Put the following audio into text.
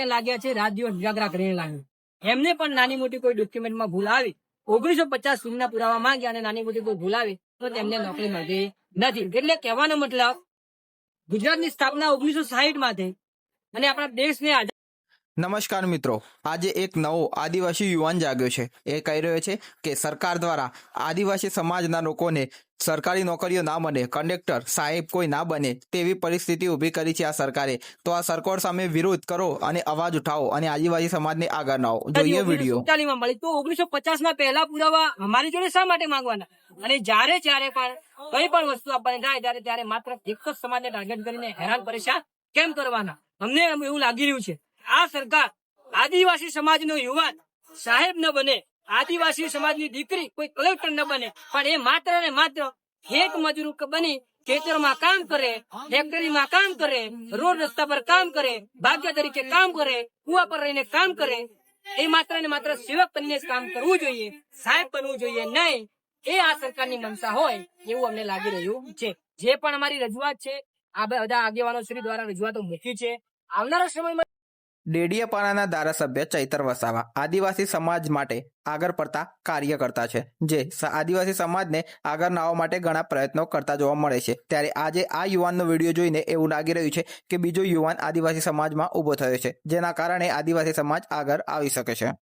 લાગ્યા છે રાત દિવસ ઉજાગરા કરીને લાગ્યું એમને પણ નાની મોટી કોઈ ડોક્યુમેન્ટમાં ભૂલ આવી. ઓગણીસો પચાસ સુધીના પુરાવા માંગ્યા અને નાની મોટી કોઈ ભૂલ આવી, તો તેમને નોકરી મળતી નથી. એટલે કહેવાનો મતલબ ગુજરાતની સ્થાપના ઓગણીસો સાહીઠમાં થઈ અને આપણા દેશને નમસ્કાર મિત્રો આજે એક નવો આદિવાસી યુવાન જાગ્યો છે. એ કહી રહ્યો છે કે સરકાર દ્વારા આદિવાસી સમાજના લોકોને સરકારી નોકરીઓ ના બને કંડક્ટર સાહેબ કોઈ ના બને તેવી પરિસ્થિતિ ઊભી કરી છે આ સરકારે. તો આ સરકાર સામે વિરોધ કરો અને અવાજ ઉઠાવો અને આદિવાસી સમાજને આગળ લાવો. જોઈએ વીડિયો. મળી. તો ઓગણીસો પચાસ ના પહેલા પુરાવા અમારી જોડે શા માટે માંગવાના? અને જ્યારે જ્યારે પણ કઈ પણ વસ્તુ આપવાની થાય ત્યારે ત્યારે માત્ર એક જ સમાજને ટાર્ગેટ કરીને હેરાન પરેશાન કેમ કરવાના? અમને એવું લાગી રહ્યું છે આ સરકાર આદિવાસી સમાજનો યુવાન સાહેબ ન બને, આદિવાસી સમાજની દીકરી કોઈ કલેક્ટર ન બને, પણ એ માત્ર ને માત્ર ખેત મજૂર બની, ખેતરમાં કામ કરે, ફેક્ટરીમાં કામ કરે, રોડ રસ્તા પર કામ કરે, ભાગ્ય તરીકે કામ કરે, કુવા પર રહીને કામ કરે. એ માત્ર ને માત્ર સેવક બનીને કામ કરવું જોઈએ, સાહેબ બનવું જોઈએ નહીં. એ આ સરકારની મનસા હોય એવું અમને લાગી રહ્યું છે. જે પણ અમારી રજૂઆત છે, આ બધા આગેવાનો શ્રી દ્વારા રજૂઆતો મૂકી છે. આવનારા સમયમાં ડેડિયાપાડાના ધારાસભ્ય ચૈતર વસાવા આદિવાસી સમાજ માટે આગળ પડતા કાર્ય કરતા છે. જે આદિવાસી સમાજને આગળ લાવવા માટે ઘણા પ્રયત્નો કરતા જોવા મળે છે. ત્યારે આજે આ યુવાનનો વીડિયો જોઈને એવું લાગી રહ્યું છે કે બીજો યુવાન આદિવાસી સમાજમાં ઊભો થયો છે, જેના કારણે આદિવાસી સમાજ આગળ આવી શકે છે.